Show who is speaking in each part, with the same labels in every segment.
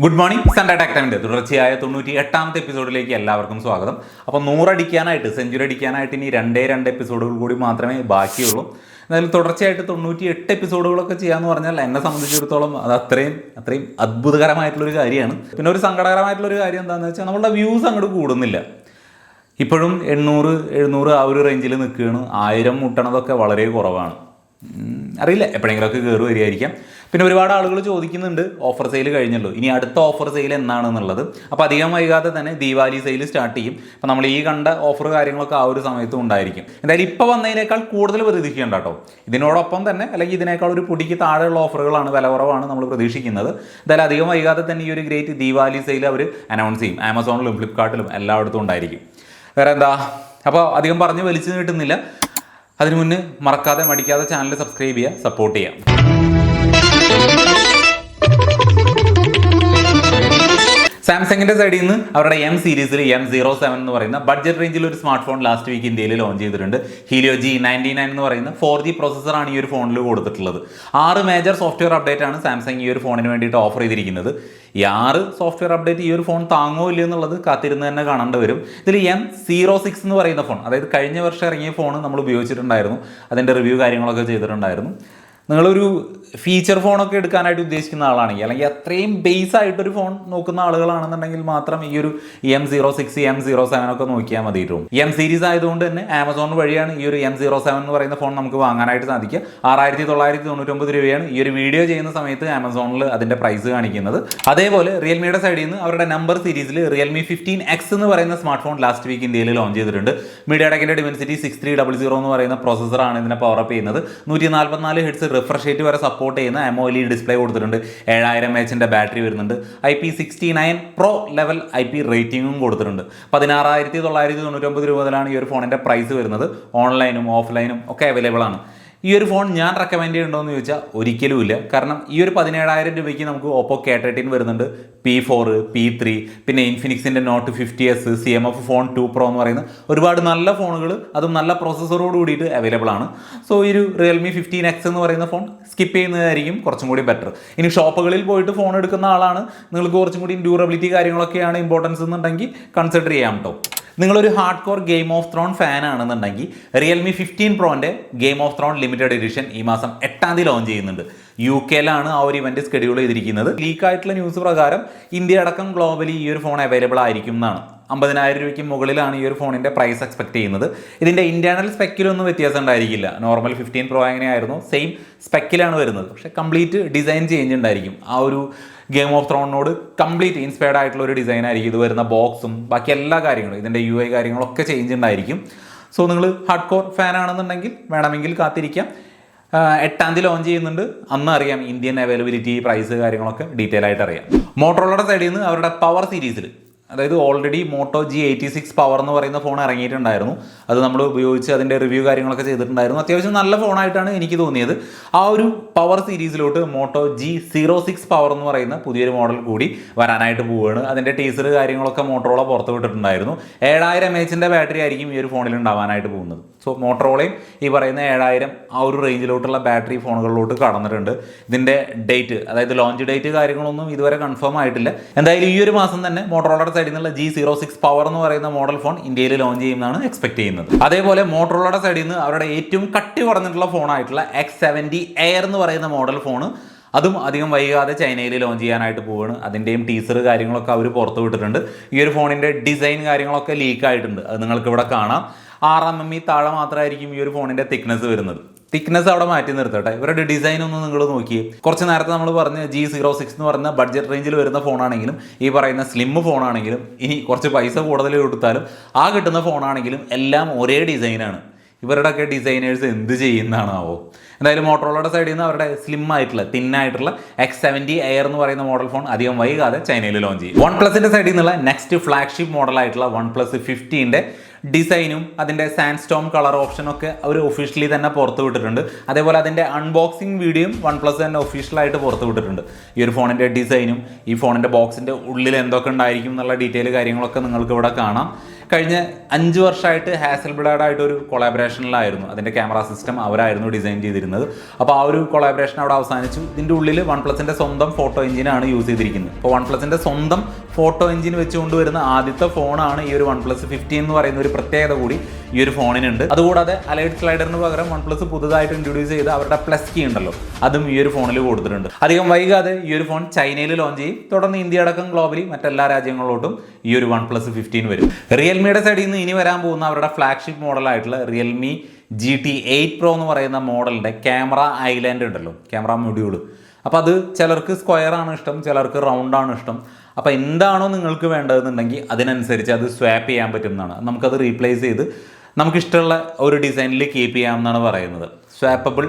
Speaker 1: Good morning Sunday Tak ടൈമിന്റെ തുടർച്ചയായ തൊണ്ണൂറ്റി എട്ടാമത്തെ എപ്പിസോഡിലേക്ക് എല്ലാവർക്കും സ്വാഗതം. അപ്പോൾ നൂറടിക്കാനായിട്ട് സെഞ്ചുറി അടിക്കാനായിട്ട് ഇനി രണ്ടേ രണ്ട് എപ്പിസോഡുകൾ കൂടി മാത്രമേ ബാക്കിയുള്ളൂ. എന്നാലും തുടർച്ചയായിട്ട് തൊണ്ണൂറ്റി എട്ട് എപ്പിസോഡുകളൊക്കെ ചെയ്യാന്ന് പറഞ്ഞാൽ എന്നെ സംബന്ധിച്ചിടത്തോളം അത് അത്രയും അത്രയും അത്ഭുതകരമായിട്ടുള്ളൊരു കാര്യമാണ്. പിന്നെ ഒരു സങ്കടകരമായിട്ടുള്ളൊരു കാര്യം എന്താണെന്ന് വെച്ചാൽ നമ്മളുടെ വ്യൂസ് അങ്ങോട്ട് കൂടുന്നില്ല. ഇപ്പോഴും എണ്ണൂറ് എഴുന്നൂറ് ആ ഒരു റേഞ്ചിൽ നിൽക്കുകയാണ്. ആയിരം മുട്ടണതൊക്കെ വളരെ കുറവാണ്. അറിയില്ല. എപ്പോഴെങ്കിലുമൊക്കെ കയറി വരികയായിരിക്കാം. പിന്നെ ഒരുപാട് ആളുകൾ ചോദിക്കുന്നുണ്ട് ഓഫർ സെയിൽ കഴിഞ്ഞല്ലോ. ഇനി അടുത്ത ഓഫർ സെയിൽ എന്നാണെന്നുള്ളത് അപ്പോൾ അധികം വൈകാതെ തന്നെ ദീപാവലി സെയിൽ സ്റ്റാർട്ട് ചെയ്യും. അപ്പോൾ നമ്മൾ ഈ കണ്ട ഓഫർ കാര്യങ്ങളൊക്കെ ആ ഒരു സമയത്തും ഉണ്ടായിരിക്കും. എന്തായാലും ഇപ്പോൾ വന്നതിനേക്കാൾ കൂടുതൽ പ്രതീക്ഷിക്കേണ്ട കേട്ടോ. ഇതിനോടൊപ്പം തന്നെ അല്ലെങ്കിൽ ഇതിനേക്കാൾ ഒരു പൊടിക്ക് താഴെയുള്ള ഓഫറുകളാണ് വില കുറവാണ് നമ്മൾ പ്രതീക്ഷിക്കുന്നത്. എന്തായാലും അധികം വൈകാതെ തന്നെ ഈ ഒരു ഗ്രേറ്റ് ദീപാവലി സെയിൽ അവർ അനൗൺസ് ചെയ്യും. ആമസോണിലും ഫ്ലിപ്കാർട്ടിലും എല്ലായിടത്തും ഉണ്ടായിരിക്കും. വേറെ എന്താ? അപ്പോൾ അധികം പറഞ്ഞ് വലിച്ചു നീട്ടുന്നില്ല. അതിനു മുന്നേ മറക്കാതെ മടിക്കാതെ ചാനൽ സബ്സ്ക്രൈബ് ചെയ്യുക സപ്പോർട്ട് ചെയ്യാം സാംസങ്ങിന്റെ സൈഡിൽ നിന്ന് അവരുടെ എം സീരീസിൽ എം സീറോ സെവൻ എന്ന് പറയുന്ന ബഡ്ജറ്റ് റേഞ്ചിൽ ഒരു സ്മാർട്ട് ഫോൺ ലാസ്റ്റ് വീക്ക് ഇന്ത്യയിൽ ലോഞ്ച് ചെയ്തിട്ടുണ്ട്. ഹീലിയോ ജി നയന്റി നയൻ എന്ന് പറയുന്ന ഫോർ ജി പ്രോസസ്സറാണ് ഈ ഒരു ഫോണിൽ കൊടുത്തിട്ടുള്ളത്. ആറ് മേജർ സോഫ്റ്റ്വെയർ അപ്ഡേറ്റ് ആണ് സാംസങ് ഈ ഒരു ഫോണിന് വേണ്ടിയിട്ട് ഓഫർ ചെയ്തിരിക്കുന്നത്. ഈ ആറ് സോഫ്റ്റ്വെയർ അപ്ഡേറ്റ് ഈ ഒരു ഫോൺ താങ്ങോ ഇല്ലയോ എന്നുള്ളത് കാത്തിരുന്ന് തന്നെ കാണേണ്ടി വരും. ഇതിൽ എം സീറോ സിക്സ് എന്ന് പറയുന്ന ഫോൺ അതായത് കഴിഞ്ഞ വർഷം ഇറങ്ങിയ ഫോൺ നമ്മൾ ഉപയോഗിച്ചിട്ടുണ്ടായിരുന്നു. അതിന്റെ റിവ്യൂ കാര്യങ്ങളൊക്കെ ചെയ്തിട്ടുണ്ടായിരുന്നു. നിങ്ങളൊരു ഫീച്ചർ ഫോണൊക്കെ എടുക്കാനായിട്ട് ഉദ്ദേശിക്കുന്ന ആളാണെങ്കിൽ അല്ലെങ്കിൽ അത്രയും ബേസ് ആയിട്ടൊരു ഫോൺ നോക്കുന്ന ആളുകളാണെന്നുണ്ടെങ്കിൽ മാത്രം ഈ ഒരു M zero six M zero seven ഒക്കെ നോക്കിയാൽ മതിയിട്ടും. എം സീരീസ് ആയതുകൊണ്ട് തന്നെ ആമസോൺ വഴിയാണ് ഈ ഒരു എം സീറോ സെവൻ എന്ന് പറയുന്ന ഫോൺ നമുക്ക് വാങ്ങാനായിട്ട് സാധിക്കുക. ആറായിരത്തി തൊള്ളായിരത്തി തൊണ്ണൂറ്റൊമ്പത് രൂപയാണ് ഈ ഒരു വീഡിയോ ചെയ്യുന്ന സമയത്ത് ആമസോണിൽ അതിന്റെ പ്രൈസ് കാണിക്കുന്നത്. അതേപോലെ റിയൽമിയുടെ സൈഡിൽ നിന്ന് അവരുടെ നമ്പർ സീരീസിൽ റിയൽമി ഫിഫ്റ്റീൻ എക്സ് എന്ന് പറയുന്ന സ്മാർട്ട് ഫോൺ ലാസ്റ്റ് വീക്ക് ഇന്ത്യയിൽ ലോഞ്ച് ചെയ്തിട്ടുണ്ട്. മീഡിയ ടെക്കിന്റെ Dimensity six three double zero എന്ന് പറയുന്ന പ്രോസസ്സറാണ് ഇതിനെ പവർ അപ്പ് ചെയ്യുന്നത്. നൂറ്റി നാൽപ്പത്തിനാല് ഹെഡ്സ് റിഫ്രഷ് റേറ്റ് വരെ സപ്പോർട്ട് ചെയ്യുന്ന എമോലി ഡിസ്പ്ലേ കൊടുത്തിട്ടുണ്ട്. ഏഴായിരം എച്ചിന്റെ ബാറ്ററി വരുന്നുണ്ട്. I P sixty nine pro level I P റേറ്റിംഗും കൊടുത്തിട്ടുണ്ട്. പതിനാറായിരത്തി തൊള്ളായിരത്തി തൊണ്ണൂറ്റൊമ്പത് രൂപ മുതലാണ് ഈ ഒരു ഫോണിന്റെ പ്രൈസ് വരുന്നത്. ഓൺലൈനും ഓഫ്ലൈനും ഒക്കെ അവൈലബിൾ ആണ്. ഈ ഒരു ഫോൺ ഞാൻ റെക്കമെൻഡ് ചെയ്യുന്നുണ്ടോ എന്ന് ചോദിച്ചാൽ ഒരിക്കലും ഇല്ല. കാരണം ഈ ഒരു പതിനേഴായിരം രൂപയ്ക്ക് നമുക്ക് ഓപ്പോ കെ തേർട്ടീൻ വരുന്നുണ്ട്. പി ഫോർ പി ത്രീ പിന്നെ ഇൻഫിനിക്സിന്റെ note fifty S C M F phone two pro എന്ന് പറയുന്ന ഒരുപാട് നല്ല ഫോണുകൾ അതും നല്ല പ്രോസസ്സറോട് കൂടിയിട്ട് അവൈലബിൾ ആണ്. സോ ഈ ഒരു റിയൽമി ഫിഫ്റ്റീൻ എക്സ് എന്ന് പറയുന്ന ഫോൺ സ്കിപ്പ് ചെയ്യുന്നതായിരിക്കും കുറച്ചും കൂടി ബെറ്റർ ഇനി ഷോപ്പുകളിൽ പോയിട്ട് ഫോൺ എടുക്കുന്ന ആളാണ്. നിങ്ങൾക്ക് കുറച്ചും കൂടി ഡ്യൂറബിലിറ്റി കാര്യങ്ങളൊക്കെയാണ് ഇമ്പോർട്ടൻസ് എന്നുണ്ടെങ്കിൽ കൺസിഡർ ചെയ്യാം കേട്ടോ നിങ്ങളൊരു hard core game of throne fan ആണെന്നുണ്ടെങ്കിൽ Realme fifteen പ്രോന്റെ game of throne limited edition ഈ മാസം എട്ടാം തീയതി ലോഞ്ച് ചെയ്യുന്നുണ്ട്. യു കെയിലാണ് ആ ഒരു ഇവന്റ് സ്കെഡ്യൂൾ ചെയ്തിരിക്കുന്നത്. ലീക്ക് ആയിട്ടുള്ള ന്യൂസ് പ്രകാരം ഇന്ത്യ അടക്കം ഗ്ലോബലി ഈ ഒരു ഫോൺ അവൈലബിൾ ആയിരിക്കും എന്നാണ്. അമ്പതിനായിരം രൂപയ്ക്ക് മുകളിലാണ് ഈ ഒരു ഫോണിന്റെ പ്രൈസ് എക്സ്പെക്ട് ചെയ്യുന്നത്. ഇതിന്റെ ഇന്റേർണൽ സ്പെക്കിലൊന്നും വ്യത്യാസം ഉണ്ടായിരിക്കില്ല. നോർമൽ ഫിഫ്റ്റീൻ പ്രോ എങ്ങനെയായിരുന്നു സെയിം സ്പെക്കിലാണ് വരുന്നത്. പക്ഷേ കംപ്ലീറ്റ് ഡിസൈൻ ചേഞ്ച് ഉണ്ടായിരിക്കും. ആ ഒരു ഗെയിം ഓഫ് ത്രോണിനോട് കംപ്ലീറ്റ് ഇൻസ്പയർഡ് ആയിട്ടുള്ള ഒരു ഡിസൈൻ ആയിരിക്കും. ഇത് വരുന്ന ബോക്സും ബാക്കി എല്ലാ കാര്യങ്ങളും ഇതിന്റെ യു ഐ കാര്യങ്ങളൊക്കെ ചേഞ്ച് ഉണ്ടായിരിക്കും. സോ നിങ്ങൾ ഹാർഡ് കോർ ഫാൻ ആണെന്നുണ്ടെങ്കിൽ വേണമെങ്കിൽ കാത്തിരിക്കാം. എട്ടാം തീയതി ലോഞ്ച് ചെയ്യുന്നുണ്ട്. അന്ന് അറിയാം ഇന്ത്യൻ അവൈലബിലിറ്റി പ്രൈസ് കാര്യങ്ങളൊക്കെ ഡീറ്റെയിൽ ആയിട്ട് അറിയാം. മോട്ടോറോളയുടെ സൈഡിൽ നിന്ന് അവരുടെ പവർ സീരീസിൽ അതായത് already moto G eighty six power എന്ന് പറയുന്ന ഫോൺ ഇറങ്ങിയിട്ടുണ്ടായിരുന്നു. അത് നമ്മൾ ഉപയോഗിച്ച് അതിന്റെ റിവ്യൂ കാര്യങ്ങളൊക്കെ ചെയ്തിട്ടുണ്ടായിരുന്നു. അത്യാവശ്യം നല്ല ഫോണായിട്ടാണ് എനിക്ക് തോന്നിയത്. ആ ഒരു power സീരീസിലോട്ട് moto G zero six power എന്ന് പറയുന്ന പുതിയൊരു മോഡൽ കൂടി വരാനായിട്ട് പോവുകയാണ്. അതിന്റെ ടീസർ കാര്യങ്ങളൊക്കെ മോട്ടറോള പുറത്ത് വിട്ടിട്ടുണ്ടായിരുന്നു. ഏഴായിരം എച്ചിന്റെ ബാറ്ററി ആയിരിക്കും ഈ ഒരു ഫോണിൽ ഉണ്ടാവാനായിട്ട് പോകുന്നത്. സോ മോട്ടറോളയും ഈ പറയുന്ന ഏഴായിരം ആ ഒരു റേഞ്ചിലോട്ടുള്ള ബാറ്ററി ഫോണുകളിലോട്ട് കടന്നിട്ടുണ്ട്. ഇതിന്റെ ഡേറ്റ് അതായത് ലോഞ്ച് ഡേറ്റ് കാര്യങ്ങളൊന്നും ഇതുവരെ കൺഫേം ആയിട്ടില്ല. എന്തായാലും ഈ ഒരു മാസം തന്നെ മോട്ടറോളയുടെ സൈഡിൽ നിന്നുള്ള ജി സീറോ സിക്സ് പവർ എന്ന് പറയുന്ന മോഡൽ ഫോൺ ഇന്ത്യയിൽ ലോഞ്ച് ചെയ്യുമെന്നാണ് എക്സ്പെക്ട് ചെയ്യുന്നത്. അതേപോലെ മോട്ടറോളയുടെ സൈഡിൽ നിന്ന് അവരുടെ ഏറ്റവും കട്ടി കുറഞ്ഞിട്ടുള്ള ഫോണായിട്ടുള്ള എക്സ് സെവന്റി എയർ എന്ന് പറയുന്ന മോഡൽ ഫോൺ അതും അധികം വൈകാതെ ചൈനയിൽ ലോഞ്ച് ചെയ്യാനായിട്ട് പോവുകയാണ് അതിന്റെയും ടീസർ കാര്യങ്ങളൊക്കെ അവർ പുറത്തു വിട്ടിട്ടുണ്ട് ഈ ഒരു ഫോണിന്റെ ഡിസൈൻ കാര്യങ്ങളൊക്കെ ലീക്ക് ആയിട്ടുണ്ട്. അത് നിങ്ങൾക്ക് ഇവിടെ കാണാം. ആറ് എം എം ഇ താഴെ മാത്രമായിരിക്കും ഈ ഒരു ഫോണിന്റെ തിക്നെസ് വരുന്നത്. തിക്നെസ് അവിടെ മാറ്റി നിർത്തട്ടെ ഇവരുടെ ഡിസൈൻ ഒന്ന് നിങ്ങൾ നോക്കി കുറച്ച് നേരത്തെ നമ്മൾ പറഞ്ഞ ജി സീറോ സിക്സ് എന്ന് പറഞ്ഞ ബഡ്ജറ്റ് റേഞ്ചിൽ വരുന്ന ഫോണാണെങ്കിലും ഈ പറയുന്ന സ്ലിം ഫോണാണെങ്കിലും ഇനി കുറച്ച് പൈസ കൂടുതൽ കൊടുത്താലും ആ കിട്ടുന്ന ഫോണാണെങ്കിലും എല്ലാം ഒരേ ഡിസൈനാണ് ഇവരുടെയൊക്കെ ഡിസൈനേഴ്സ് എന്ത് ചെയ്യുന്നതാണാവോ? എന്തായാലും മോട്ടോറോളയുടെ സൈഡിൽ നിന്ന് അവരുടെ സ്ലിം ആയിട്ടുള്ള തിൻ ആയിട്ടുള്ള എക്സ് സെവന്റി എയർ എന്ന് പറയുന്ന മോഡൽ ഫോൺ അധികം വൈകാതെ ചൈനയിൽ ലോഞ്ച് ചെയ്യും. വൺ പ്ലസിന്റെ സൈഡിൽ നിന്നുള്ള നെക്സ്റ്റ് ഫ്ലാഗ്ഷിപ്പ് മോഡലായിട്ടുള്ള വൺ പ്ലസ് ഫിഫ്റ്റീന്റെ ഡിസൈനും അതിന്റെ സാൻഡ് സ്റ്റോം കളർ ഓപ്ഷനൊക്കെ അവർ ഒഫീഷ്യലി തന്നെ പുറത്ത് വിട്ടിട്ടുണ്ട്. അതേപോലെ അതിന്റെ അൺബോക്സിംഗ് വീഡിയോയും വൺ പ്ലസ് തന്നെ ഒഫീഷ്യലായിട്ട് പുറത്ത് വിട്ടിട്ടുണ്ട്. ഈ ഒരു ഫോണിന്റെ ഡിസൈനും ഈ ഫോണിന്റെ ബോക്സിന്റെ ഉള്ളിൽ എന്തൊക്കെ ഉണ്ടായിരിക്കും എന്നുള്ള ഡീറ്റെയിൽ കാര്യങ്ങളൊക്കെ നിങ്ങൾക്ക് ഇവിടെ കാണാം. കഴിഞ്ഞ അഞ്ച് വർഷമായിട്ട് ഹാസൽ ബ്ലാഡായിട്ട് ഒരു കൊളാബറേഷനിലായിരുന്നു അതിന്റെ ക്യാമറ സിസ്റ്റം അവരായിരുന്നു ഡിസൈൻ ചെയ്തിരുന്നത്. അപ്പോൾ ആ ഒരു കൊളാബറേഷൻ അവിടെ അവസാനിച്ചു. ഇതിന്റെ ഉള്ളിൽ വൺ പ്ലസിന്റെ സ്വന്തം ഫോട്ടോ എഞ്ചിനാണ് യൂസ് ചെയ്തിരിക്കുന്നത്. അപ്പോൾ വൺ പ്ലസിന്റെ സ്വന്തം ഫോട്ടോ എഞ്ചിൻ വെച്ചുകൊണ്ട് വരുന്ന ആദ്യത്തെ ഫോണാണ് ഈ ഒരു വൺ പ്ലസ് ഫിഫ്റ്റി എന്ന് പറയുന്ന ഒരു പ്രത്യേകത കൂടി. ഈ ഒരു ഫോണിനുണ്ട്. അതുകൂടാതെ അലൈഡ് സ്ലൈഡറിന് പകരം വൺ പ്ലസ് പുതുതായിട്ട് ഇൻട്രൊഡ്യൂസ് ചെയ്ത് അവരുടെ പ്ലസ് കീ ഉണ്ടല്ലോ അതും ഈ ഒരു ഫോണിൽ കൊടുത്തിട്ടുണ്ട്. അധികം വൈകാതെ ഈ ഒരു ഫോൺ ചൈനയിൽ ലോഞ്ച് ചെയ്യും. തുടർന്ന് ഇന്ത്യ അടക്കം ഗ്ലോബലി മറ്റെല്ലാ രാജ്യങ്ങളിലോട്ടും ഈ ഒരു വൺ പ്ലസ് ഫിഫ്റ്റീൻ വരും. റിയൽമിയുടെ സൈഡിൽ നിന്ന് ഇനി വരാൻ പോകുന്ന അവരുടെ flagship മോഡലായിട്ടുള്ള Realme G T eight pro എന്ന് പറയുന്ന മോഡലിന്റെ ക്യാമറ ഐലാൻഡ് ഉണ്ടല്ലോ ക്യാമറ മൊഡ്യൂൾ അപ്പോൾ അത് ചിലർക്ക് സ്ക്വയർ ആണ് ഇഷ്ടം ചിലർക്ക് റൗണ്ട് ആണ് ഇഷ്ടം. അപ്പോൾ എന്താണോ നിങ്ങൾക്ക് വേണ്ടതെന്നുണ്ടെങ്കിൽ അതിനനുസരിച്ച് അത് സ്വാപ്പ് ചെയ്യാൻ പറ്റുന്നതാണ് നമുക്കത് റീപ്ലേസ് ചെയ്ത് നമുക്കിഷ്ടമുള്ള ഒരു ഡിസൈനിൽ കീപ്പ് ചെയ്യാമെന്നാണ് പറയുന്നത്. സ്വാപ്പബിൾ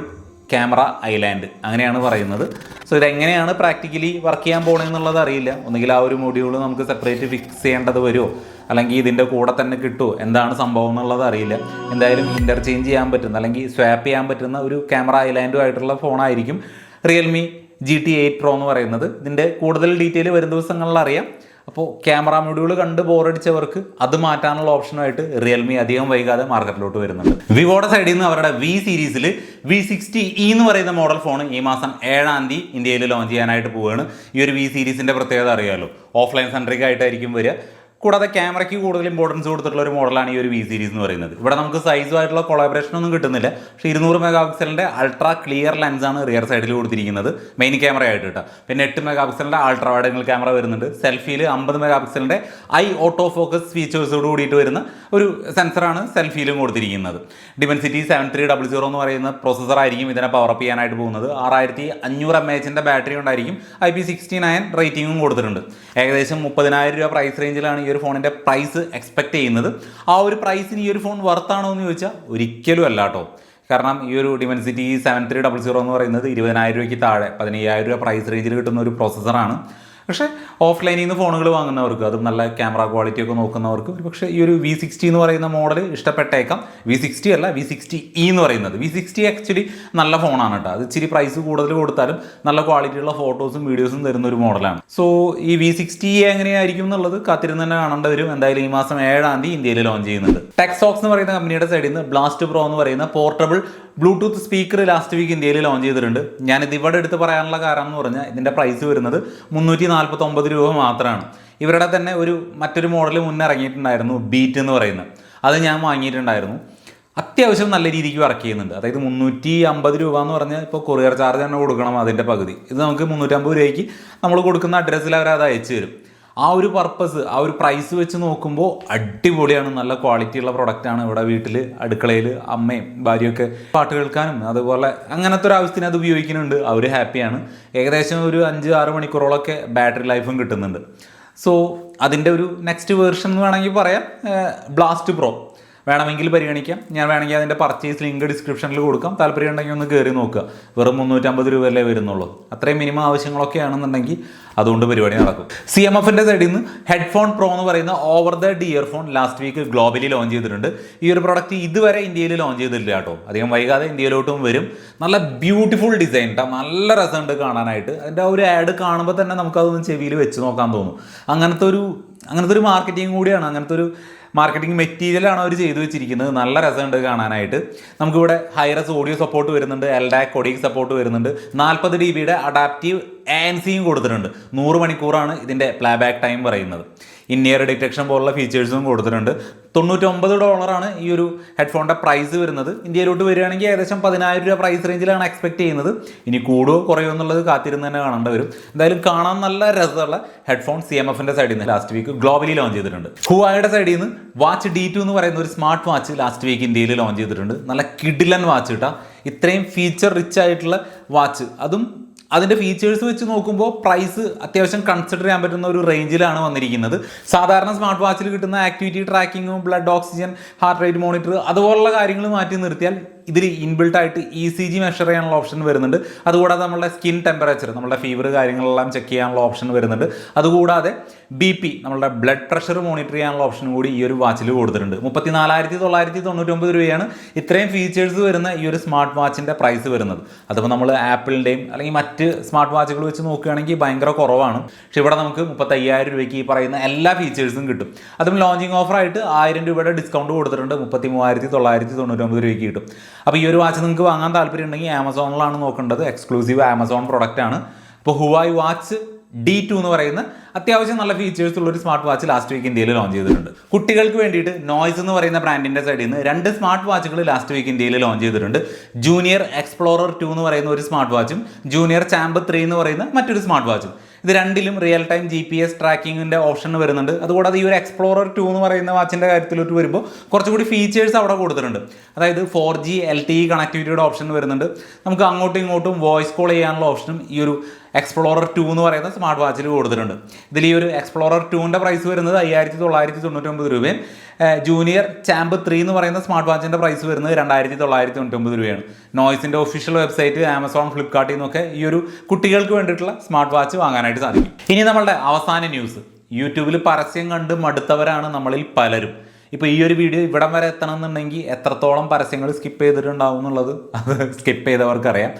Speaker 1: ക്യാമറ ഐലാൻഡ് അങ്ങനെയാണ് പറയുന്നത്. സോ ഇതെങ്ങനെയാണ് പ്രാക്ടിക്കലി വർക്ക് ചെയ്യാൻ പോകണമെന്നുള്ളത് അറിയില്ല. ഒന്നുകിൽ ആ ഒരു മൊഡ്യൂൾ നമുക്ക് സെപ്പറേറ്റ് ഫിക്സ് ചെയ്യേണ്ടത് വരുമോ അല്ലെങ്കിൽ ഇതിന്റെ കൂടെ തന്നെ കിട്ടുമോ എന്താണ് സംഭവം എന്നുള്ളത് അറിയില്ല. എന്തായാലും ഇന്റർചേഞ്ച് ചെയ്യാൻ പറ്റുന്ന അല്ലെങ്കിൽ സ്വാപ്പ് ചെയ്യാൻ പറ്റുന്ന ഒരു ക്യാമറ ഐലാൻഡും ആയിട്ടുള്ള ഫോണായിരിക്കും Realme G T eight pro എന്ന് പറയുന്നത്. ഇതിന്റെ കൂടുതൽ ഡീറ്റെയിൽ വരും ദിവസങ്ങളിൽ അറിയാം. അപ്പോൾ ക്യാമറ മൊഡ്യൂൾ കണ്ട് ബോറടിച്ചവർക്ക് അത് മാറ്റാനുള്ള ഓപ്ഷനുമായിട്ട് റിയൽമി അധികം വൈകാതെ മാർക്കറ്റിലോട്ട് വരുന്നുണ്ട്. വിവോയുടെ സൈഡിൽ നിന്ന് അവരുടെ വി സീരീസിൽ വി സിക്സ്റ്റി ഇ എന്ന് പറയുന്ന മോഡൽ ഫോൺ ഈ മാസം ഏഴാം തീയതി ഇന്ത്യയിൽ ലോഞ്ച് ചെയ്യാനായിട്ട് പോവുകയാണ്. ഈ ഒരു വി സീരീസിന്റെ പ്രത്യേകത അറിയാമല്ലോ ഓഫ്ലൈൻ സെൻട്രിക് ആയിട്ടായിരിക്കും വരിക. കൂടാതെ ക്യാമറയ്ക്ക് കൂടുതൽ ഇമ്പോർട്ടൻസ് കൊടുത്തിട്ടുള്ള ഒരു മോഡലാണ് ഈ ഒരു വി സീരീസ് എന്ന് പറയുന്നത്. ഇവിടെ നമുക്ക് സൈസുമായിട്ടുള്ള കൊളാബറേഷൻ ഒന്നും കിട്ടുന്നില്ല. പക്ഷേ ഇരുന്നൂറ് മെഗാ പിക്സലിന്റെ അൾട്രാ ക്ലിയർ ലെൻസാണ് റിയർ സൈഡിൽ കൊടുത്തിരിക്കുന്നത്. മെയിൻ ക്യാമറ ആയിട്ട് കേട്ടോ പിന്നെ എട്ട് മെഗാ പിക്സലിന്റെ അൾട്രാ വൈഡങ്ങൾ ക്യാമറ വരുന്നുണ്ട്. സെൽഫിയിൽ അമ്പത് മെഗാ പിക്സലിന്റെ ഐ ഓട്ടോ ഫോക്കസ് ഫീച്ചേഴ്സോട് കൂടിയിട്ട് വരുന്ന ഒരു സെൻസറാണ് സെൽഫിയിലും കൊടുത്തിരിക്കുന്നത്. Dimensity seven three double zero എന്ന് പറയുന്ന പ്രോസസ്സർ ആയിരിക്കും ഇതിനെ പവർ അപ്പ് ചെയ്യാനായിട്ട് പോകുന്നത്. ആറായിരത്തി അഞ്ഞൂറ് എം എച്ചിന്റെ ബാറ്ററി ഉണ്ടായിരിക്കും ഐ പി സിക്സ്റ്റി നയൻ റേറ്റിംഗും കൊടുത്തിട്ടുണ്ട്. ഏകദേശം മുപ്പതിനായിരം രൂപ പ്രൈസ് റേഞ്ചിലാണ് ഈ ഒരു ഫോണിന്റെ പ്രൈസ് എക്സ്പെക്റ്റ് ചെയ്യുന്നത്. ആ ഒരു പ്രൈസിന് ഈ ഒരു ഫോൺ വർത്താണോ എന്ന് ചോദിച്ചാൽ ഒരിക്കലും അല്ല കേട്ടോ കാരണം ഈ ഒരു Dimensity seven three double zero എന്ന് പറയുന്നത് ഇരുപതിനായിരം രൂപയ്ക്ക് താഴെ പതിനയ്യായിരം രൂപ പ്രൈസ് റേഞ്ചിൽ കിട്ടുന്ന ഒരു പ്രോസസ്സറാണ് പക്ഷേ ഓഫ്ലൈനിൽ നിന്ന് ഫോണുകൾ വാങ്ങുന്നവർക്ക് അതും നല്ല ക്യാമറ ക്വാളിറ്റി ഒക്കെ നോക്കുന്നവർക്ക് പക്ഷേ ഈ ഒരു വി സിക്സ്റ്റി എന്ന് പറയുന്ന മോഡൽ ഇഷ്ടപ്പെട്ടേക്കാം. വി സിക്സ്റ്റി അല്ല വി സിക്സ്റ്റി ഇ എന്ന് പറയുന്നത്. വി സിക്സ്റ്റി ആക്ച്വലി നല്ല ഫോണാണ് കേട്ടോ അത് ഇച്ചിരി പ്രൈസ് കൂടുതൽ കൊടുത്താലും നല്ല ക്വാളിറ്റിയുള്ള ഫോട്ടോസും വീഡിയോസും തരുന്ന ഒരു മോഡലാണ് സോ ഈ വി സിക്സ്റ്റി എങ്ങനെയായിരിക്കും എന്നുള്ളത് കാത്തിരുന്ന് തന്നെ കാണേണ്ടി വരും. എന്തായാലും ഈ മാസം ഏഴാം തീയതി ഇന്ത്യയിൽ ലോഞ്ച് ചെയ്യുന്നുണ്ട്. ടെക്സോക്സ് എന്ന് പറയുന്ന കമ്പനിയുടെ സൈഡിൽ നിന്ന് ബ്ലാസ്റ്റ് പ്രോ എന്ന് പറയുന്ന portable Bluetooth speaker last week ഇന്ത്യയിൽ ലോഞ്ച് ചെയ്തിട്ടുണ്ട്. ഞാനിത് ഇവിടെ എടുത്ത് പറയാനുള്ള കാരണം എന്ന് പറഞ്ഞാൽ ഇതിന്റെ പ്രൈസ് വരുന്നത് മുന്നൂറ്റി നാൽപ്പത്തൊമ്പത് രൂപ മാത്രമാണ്. ഇവരുടെ തന്നെ ഒരു മറ്റൊരു മോഡൽ മുന്നേ ഇറങ്ങിയിട്ടുണ്ടായിരുന്നു ബീറ്റ് എന്ന് പറയുന്നത്. അത് ഞാൻ വാങ്ങിയിട്ടുണ്ടായിരുന്നു. അത്യാവശ്യം നല്ല രീതിക്ക് വർക്ക് ചെയ്യുന്നുണ്ട്. അതായത് മുന്നൂറ്റി അമ്പത് രൂപ എന്ന് പറഞ്ഞാൽ ഇപ്പോൾ കൊറിയർ ചാർജ് തന്നെ കൊടുക്കണം അതിന്റെ പകുതി. ഇത് നമുക്ക് മുന്നൂറ്റമ്പത് രൂപയ്ക്ക് നമ്മൾ കൊടുക്കുന്ന അഡ്രസ്സിൽ അവർ അത് അയച്ചു തരും. ആ ഒരു പർപ്പസ് ആ ഒരു പ്രൈസ് വെച്ച് നോക്കുമ്പോൾ അടിപൊളിയാണ്. നല്ല ക്വാളിറ്റി ഉള്ള പ്രൊഡക്റ്റാണ് ഇവിടെ വീട്ടിൽ അടുക്കളയിൽ അമ്മയും ഭാര്യയൊക്കെ പാട്ട് കേൾക്കാനും അതുപോലെ അങ്ങനത്തെ ഒരു ആവശ്യത്തിന് അത് ഉപയോഗിക്കുന്നുണ്ട്. അവർ ഹാപ്പിയാണ് ഏകദേശം ഒരു അഞ്ച് ആറ് മണിക്കൂറോളൊക്കെ ബാറ്ററി ലൈഫും കിട്ടുന്നുണ്ട്. സോ അതിന്റെ ഒരു നെക്സ്റ്റ് വേർഷൻ എന്ന് വേണമെങ്കിൽ പറയാം ബ്ലാസ്റ്റ് പ്രോ വേണമെങ്കിൽ പരിഗണിക്കാം. ഞാൻ വേണമെങ്കിൽ അതിന്റെ പർച്ചേസ് ലിങ്ക് ഡിസ്ക്രിപ്ഷനിൽ കൊടുക്കാം. താല്പര്യം ഉണ്ടെങ്കിൽ ഒന്ന് കയറി നോക്കുക. വെറും മുന്നൂറ്റമ്പത് രൂപയല്ലേ വരുന്നുള്ളൂ. അത്രയും മിനിമം ആവശ്യങ്ങളൊക്കെ ആണെന്നുണ്ടെങ്കിൽ അതുകൊണ്ട് പരിപാടി നടക്കും. സി എം എഫിന്റെ സൈഡിൽ നിന്ന് ഹെഡ്ഫോൺ പ്രോ എന്ന് പറയുന്ന over the D earphone last week globally launch ചെയ്തിട്ടുണ്ട്. ഈ ഒരു പ്രോഡക്റ്റ് ഇതുവരെ ഇന്ത്യയിൽ ലോഞ്ച് ചെയ്തിട്ടില്ല കേട്ടോ. അധികം വൈകാതെ ഇന്ത്യയിലോട്ടും വരും. നല്ല ബ്യൂട്ടിഫുൾ ഡിസൈൻ കേട്ടോ നല്ല രസമുണ്ട് കാണാനായിട്ട്. അതിന്റെ ആ ഒരു ആഡ് കാണുമ്പോൾ തന്നെ നമുക്കതൊന്ന് ചെവിയിൽ വെച്ച് നോക്കാൻ തോന്നും. അങ്ങനത്തെ ഒരു അങ്ങനത്തെ ഒരു മാർക്കറ്റിംഗ് കൂടിയാണ്. അങ്ങനത്തെ ഒരു മാർക്കറ്റിംഗ് മെറ്റീരിയലാണ് അവർ ചെയ്തു വെച്ചിരിക്കുന്നത്. നല്ല രസമുണ്ട് കാണാനായിട്ട്. നമുക്കിവിടെ ഹൈറസ് ഓഡിയോ സപ്പോർട്ട് വരുന്നുണ്ട്. എൽഡാക് കൊഡിക് സപ്പോർട്ട് വരുന്നുണ്ട്. നാൽപ്പത് ഡി ബിയുടെ അഡാപ്റ്റീവ് ആൻസിയും കൊടുത്തിട്ടുണ്ട്. നൂറ് മണിക്കൂറാണ് ഇതിന്റെ പ്ലേബാക്ക് ടൈം പറയുന്നത്. ഇന്നിയർ ഡിറ്റക്ഷൻ പോലുള്ള ഫീച്ചേഴ്സും കൊടുത്തിട്ടുണ്ട്. തൊണ്ണൂറ്റൊമ്പത് ഡോളറാണ് ഈ ഒരു ഹെഡ്ഫോണിന്റെ പ്രൈസ് വരുന്നത്. ഇന്ത്യയിലോട്ട് വരികയാണെങ്കിൽ ഏകദേശം പതിനായിരം രൂപ പ്രൈസ് റേഞ്ചിലാണ് എക്സ്പെക്ട് ചെയ്യുന്നത്. ഇനി കൂടുമോ കുറയോ എന്നുള്ളത് കാത്തിരുന്ന് തന്നെ കാണേണ്ടി വരും. എന്തായാലും കാണാൻ നല്ല രസമുള്ള ഹെഡ്ഫോൺ സി എം എഫിന്റെ സൈഡിൽ നിന്ന് ലാസ്റ്റ് വീക്ക് ഗ്ലോബലി ലോഞ്ച് ചെയ്തിട്ടുണ്ട്. ഹുവായുടെ സൈഡിൽ നിന്ന് വാച്ച് ഡി ടു എന്ന് പറയുന്ന ഒരു സ്മാർട്ട് വാച്ച് ലാസ്റ്റ് വീക്ക് ഇന്ത്യയിൽ ലോഞ്ച് ചെയ്തിട്ടുണ്ട്. നല്ല കിഡിലൻ വാച്ച് കിട്ടാം ഇത്രയും ഫീച്ചർ റിച്ച് ആയിട്ടുള്ള വാച്ച് അതും അതിന്റെ ഫീച്ചേഴ്സ് വെച്ച് നോക്കുമ്പോൾ പ്രൈസ് അത്യാവശ്യം കൺസിഡർ ചെയ്യാൻ പറ്റുന്ന ഒരു റേഞ്ചിലാണ് വന്നിരിക്കുന്നത്. സാധാരണ സ്മാർട്ട് വാച്ചിൽ കിട്ടുന്ന activity ട്രാക്കിങ്ങും blood oxygen heart rate monitor അതുപോലുള്ള കാര്യങ്ങൾ മാറ്റി നിർത്തിയാൽ ഇതിൽ ഇൻബിൽട്ട് ആയിട്ട് ഇ സി ജി മെഷർ ചെയ്യാനുള്ള ഓപ്ഷൻ വരുന്നുണ്ട്. അതുകൂടാതെ നമ്മളുടെ സ്കിൻ ടെമ്പറേച്ചർ നമ്മുടെ ഫീവർ കാര്യങ്ങളെല്ലാം ചെക്ക് ചെയ്യാനുള്ള ഓപ്ഷൻ വരുന്നുണ്ട്. അതുകൂടാതെ ബി പി നമ്മളുടെ ബ്ലഡ് പ്രഷർ മോണിറ്റർ ചെയ്യാനുള്ള ഓപ്ഷൻ കൂടി ഈ ഒരു വാച്ചിൽ കൊടുത്തിട്ടുണ്ട്. മുപ്പത്തി നാലായിരത്തി തൊള്ളായിരത്തി തൊണ്ണൂറ്റൊമ്പത് രൂപയാണ് ഇത്രയും ഫീച്ചേഴ്സ് വരുന്ന ഈ ഒരു സ്മാർട്ട് വാച്ചിന്റെ പ്രൈസ് വരുന്നത്. അതിപ്പോൾ നമ്മൾ ആപ്പിളിന്റെയും അല്ലെങ്കിൽ മറ്റ് സ്മാർട്ട് വാച്ചുകൾ വെച്ച് നോക്കുകയാണെങ്കിൽ ഭയങ്കര കുറവാണ്. പക്ഷേ ഇവിടെ നമുക്ക് മുപ്പത്തയ്യായിരം രൂപയ്ക്ക് ഈ പറയുന്ന എല്ലാ ഫീച്ചേഴ്സും കിട്ടും. അതും ലോഞ്ചിങ് ഓഫറായിട്ട് ആയിരം രൂപയുടെ ഡിസ്കൗണ്ട് കൊടുത്തിട്ടുണ്ട്. മുപ്പത്തി മൂവായിരത്തി തൊള്ളായിരത്തി തൊണ്ണൂറ്റൊമ്പത് രൂപയ്ക്ക് കിട്ടും. അപ്പോൾ ഈ ഒരു വാച്ച് നിങ്ങൾക്ക് വാങ്ങാൻ താല്പര്യം ഉണ്ടെങ്കിൽ ആമസോണിലാണ് നോക്കേണ്ടത്. എക്സ്ക്ലൂസീവ് ആമസോൺ പ്രൊഡക്റ്റ് ആണ്. അപ്പോൾ ഹുവായ് വാച്ച് ഡി ടു എന്ന് പറയുന്ന അത്യാവശ്യം നല്ല ഫീച്ചേഴ്സ് ഉള്ള ഒരു സ്മാർട്ട് വാച്ച് ലാസ്റ്റ് വീക്ക് ഇന്ത്യയിൽ ലോഞ്ച് ചെയ്തിട്ടുണ്ട്. കുട്ടികൾക്ക് വേണ്ടിയിട്ട് നോയ്സ് എന്ന് പറയുന്ന ബ്രാൻഡിന്റെ സൈഡിൽ നിന്ന് രണ്ട് സ്മാർട്ട് വാച്ചുകൾ ലാസ്റ്റ് വീക്ക് ഇന്ത്യയിൽ ലോഞ്ച് ചെയ്തിട്ടുണ്ട്. ജൂനിയർ എക്സ്പ്ലോറർ ടു എന്ന് പറയുന്ന ഒരു സ്മാർട്ട് വാച്ചും ജൂനിയർ ചാമ്പ് ത്രീ എന്ന് പറയുന്ന മറ്റൊരു സ്മാർട്ട് വാച്ചും ഇത് രണ്ടിലും real time G P S ട്രാക്കിങ്ങിന്റെ option വരുന്നുണ്ട്. അതുകൂടാതെ ഈ ഒരു എക്സ്പ്ലോറർ ടു എന്ന് പറയുന്ന വാച്ചിന്റെ കാര്യത്തിലോട്ട് വരുമ്പോൾ കുറച്ചുകൂടി ഫീച്ചേഴ്സ് അവിടെ കൊടുത്തിട്ടുണ്ട്. അതായത് four G L T E കണക്ടിവിറ്റിയുടെ option വരുന്നുണ്ട്. നമുക്ക് അങ്ങോട്ടും ഇങ്ങോട്ടും വോയിസ് കോൾ ചെയ്യാനുള്ള ഓപ്ഷനും ഈ ഒരു എക്സ്പ്ലോറർ ടു എന്ന് പറയുന്ന സ്മാർട്ട് വാച്ചിൽ കൊടുത്തിട്ടുണ്ട്. ഇതിൽ ഈ ഒരു എക്സ്പ്ലോറർ ടുവിന്റെ പ്രൈസ് വരുന്നത് അയ്യായിരത്തി തൊള്ളായിരത്തി തൊണ്ണൂറ്റൊമ്പത് രൂപയും ജൂനിയർ ചാമ്പ് ത്രീ എന്ന് പറയുന്ന സ്മാർട്ട് വാച്ചിന്റെ പ്രൈസ് വരുന്നത് രണ്ടായിരത്തി തൊള്ളായിരത്തി തൊണ്ണൂറ്റൊമ്പത് രൂപയാണ് നോയ്സിന്റെ ഒഫീഷ്യൽ വെബ്സൈറ്റ് ആമസോൺ ഫ്ലിപ്കാർട്ടിൽ നിന്നൊക്കെ ഈ ഒരു കുട്ടികൾക്ക് വേണ്ടിയിട്ടുള്ള സ്മാർട്ട് വാച്ച് വാങ്ങാനായിട്ട് സാധിക്കും. ഇനി നമ്മളുടെ അവസാന ന്യൂസ് യൂട്യൂബിൽ പരസ്യം കണ്ട് മടുത്തവരാണ് നമ്മളിൽ പലരും. ഇപ്പോൾ ഈ ഒരു വീഡിയോ ഇവിടം വരെ എത്തണം എന്നുണ്ടെങ്കിൽ എത്രത്തോളം പരസ്യങ്ങൾ സ്കിപ്പ് ചെയ്തിട്ടുണ്ടാവും എന്നുള്ളത് അത് സ്കിപ്പ് ചെയ്തവർക്കറിയാം.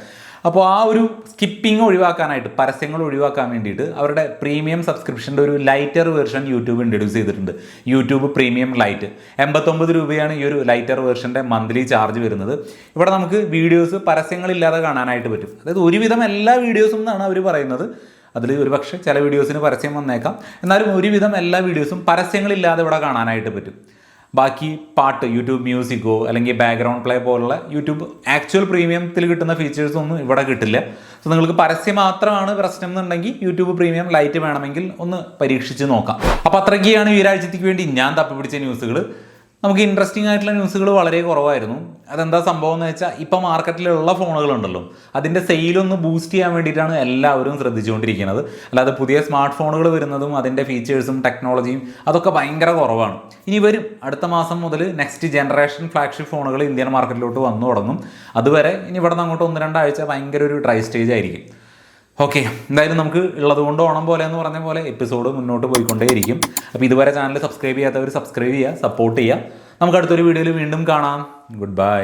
Speaker 1: അപ്പോൾ ആ ഒരു സ്കിപ്പിംഗ് ഒഴിവാക്കാനായിട്ട് പരസ്യങ്ങൾ ഒഴിവാക്കാൻ വേണ്ടിയിട്ട് അവരുടെ പ്രീമിയം സബ്സ്ക്രിപ്ഷന്റെ ഒരു ലൈറ്റർ വേർഷൻ യൂട്യൂബ് ഇൻട്രൊഡ്യൂസ് ചെയ്തിട്ടുണ്ട്. YouTube premium lite. എൺപത്തൊമ്പത് രൂപയാണ് ഈ ഒരു ലൈറ്റർ വേർഷന്റെ മന്ത്ലി ചാർജ് വരുന്നത്. ഇവിടെ നമുക്ക് വീഡിയോസ് പരസ്യങ്ങളില്ലാതെ കാണാനായിട്ട് പറ്റും. അതായത് ഒരുവിധം എല്ലാ വീഡിയോസും എന്നാണ് അവർ പറയുന്നത്. അതിൽ ഒരുപക്ഷെ ചില വീഡിയോസിന് പരസ്യം വന്നേക്കാം. എന്നാലും ഒരുവിധം എല്ലാ വീഡിയോസും പരസ്യങ്ങളില്ലാതെ ഇവിടെ കാണാനായിട്ട് പറ്റും. ബാക്കി പാട്ട് യൂട്യൂബ് മ്യൂസിക്കോ അല്ലെങ്കിൽ ബാക്ക്ഗ്രൗണ്ട് പ്ലേ പോലുള്ള യൂട്യൂബ് ആക്ച്വൽ പ്രീമിയത്തിൽ കിട്ടുന്ന ഫീച്ചേഴ്സ് ഒന്നും ഇവിടെ കിട്ടില്ല. സോ നിങ്ങൾക്ക് പരസ്യം മാത്രമാണ് പ്രശ്നം എന്നുണ്ടെങ്കിൽ യൂട്യൂബ് പ്രീമിയം ലൈറ്റ് വേണമെങ്കിൽ ഒന്ന് പരീക്ഷിച്ച് നോക്കാം. അപ്പോൾ അത്രയ്ക്കാണ് ഈ ഒരാഴ്ചത്തേക്ക് വേണ്ടി ഞാൻ തപ്പിപ്പിടിച്ച ന്യൂസുകൾ നമുക്ക് ഇൻട്രസ്റ്റിംഗ് ആയിട്ടുള്ള ന്യൂസുകൾ വളരെ കുറവായിരുന്നു. അതെന്താ സംഭവം എന്ന് വെച്ചാൽ ഇപ്പം മാർക്കറ്റിലുള്ള ഫോണുകളുണ്ടല്ലോ അതിന്റെ സെയിലൊന്ന് ബൂസ്റ്റ് ചെയ്യാൻ വേണ്ടിയിട്ടാണ് എല്ലാവരും ശ്രദ്ധിച്ചുകൊണ്ടിരിക്കുന്നത്. അല്ലാതെ പുതിയ സ്മാർട്ട് ഫോണുകൾ വരുന്നതും അതിന്റെ ഫീച്ചേഴ്സും ടെക്നോളജിയും അതൊക്കെ ഭയങ്കര കുറവാണ്. ഇനി വരും. അടുത്ത മാസം മുതൽ നെക്സ്റ്റ് ജനറേഷൻ ഫ്ലാഗ്ഷിപ്പ് ഫോണുകൾ ഇന്ത്യൻ മാർക്കറ്റിലോട്ട് വന്നു തുടങ്ങും. അതുവരെ ഇനി ഇവിടെ നിന്ന് അങ്ങോട്ട് ഒന്ന് രണ്ടാഴ്ച ഭയങ്കര ഒരു ഡ്രൈ സ്റ്റേജ് ആയിരിക്കും. ഓക്കെ എന്തായാലും നമുക്ക് ഉള്ളത് കൊണ്ട് ഓണം പോലെ എന്ന് പറഞ്ഞ പോലെ എപ്പിസോഡ് മുന്നോട്ട് പോയിക്കൊണ്ടേയിരിക്കും. അപ്പോൾ ഇതുവരെ ചാനൽ സബ്സ്ക്രൈബ് ചെയ്യാത്തവർ സബ്സ്ക്രൈബ് ചെയ്യുക സപ്പോർട്ട് ചെയ്യുക. നമുക്ക് അടുത്തൊരു വീഡിയോയിൽ വീണ്ടും കാണാം. Good bye